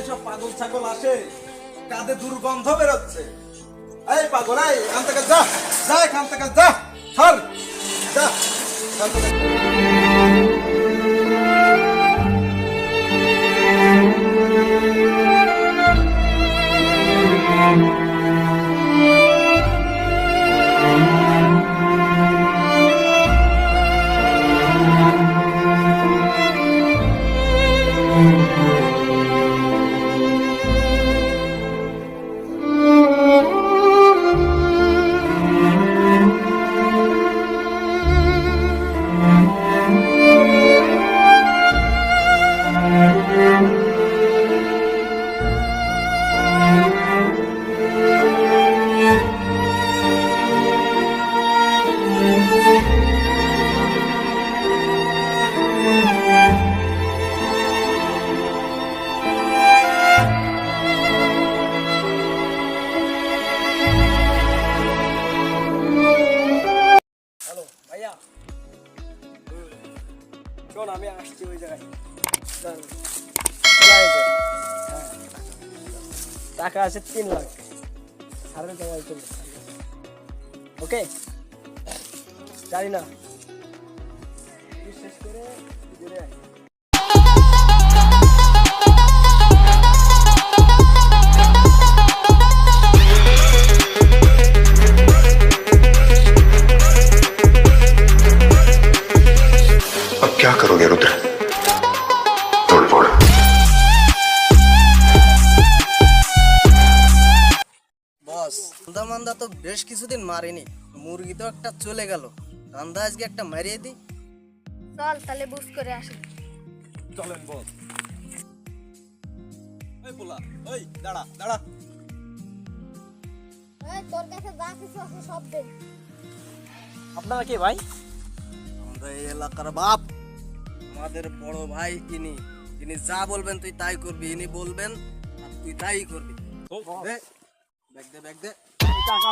যেসব পাগল ছাগল আসে, কাঁধে দুর্গন্ধ বেরোচ্ছে। এই পাগল, এই, এখান থেকে যা যা, এখান থেকে যা চল যা শোন আমি আসছি ওই জায়গায়। টাকা আছে তিন লাখ। সাড়ে টাকায় ওকে। জানি না। বস রান্দা মান্দা তো বেশ কিছুদিন মারিনি। মুরগি তো একটা চলে গেল। রান্দা আজকে একটা মারিয়ে দিই। চল তাহলে বুঝ করে আসি। চলেন বস এই পোলা ওই দাঁড়া দাঁড়া। এই তোর কাছে যা কিছু আছে সব দে। আপনারা কে ভাই? আমরা এই এলাকার বাপ। আমাদের বড় ভাই ইনি। ইনি যা বলবেন তুই তাই করবি ইনি বলবেন আর তুই তাই করবি। দে, ব্যাগ দে ব্যাগ দে। টাকা